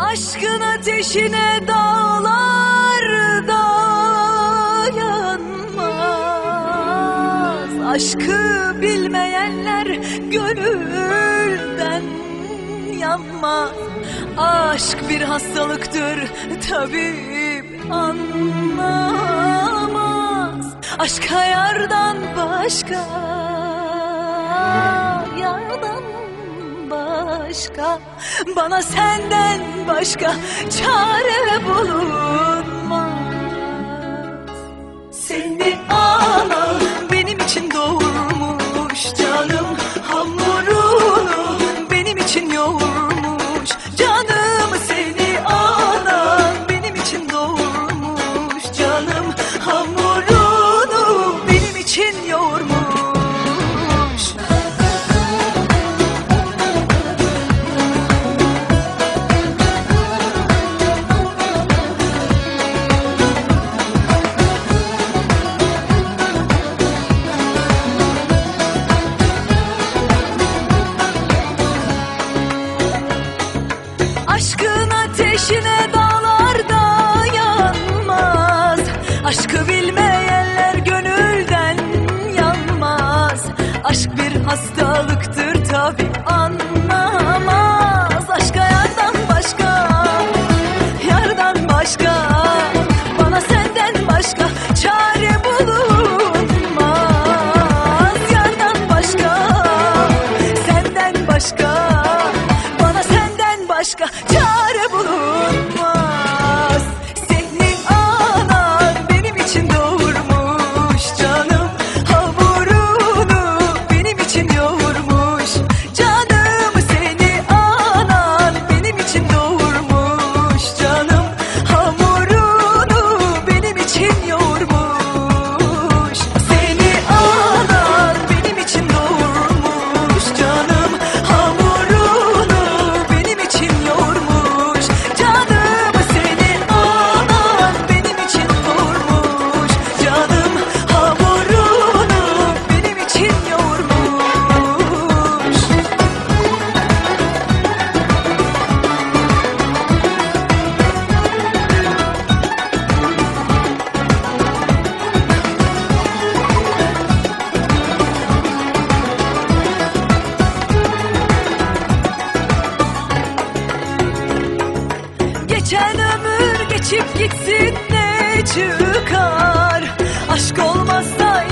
Aşkın ateşine dağlar dayanmaz Aşkı bilmeyenler gönülden yanmaz. Aşk bir hastalıktır tabip anlamaz. Aşk yardan başka yardan başka Bana senden başka çare bulunmaz. Seni Aşkın ateşine dağlar dayanmaz Aşkı bilmeyenler gönülden yanmaz. Aşk bir hastalıktır tabi ömür geçip gitsin ne çıkar? Aşk olmazsa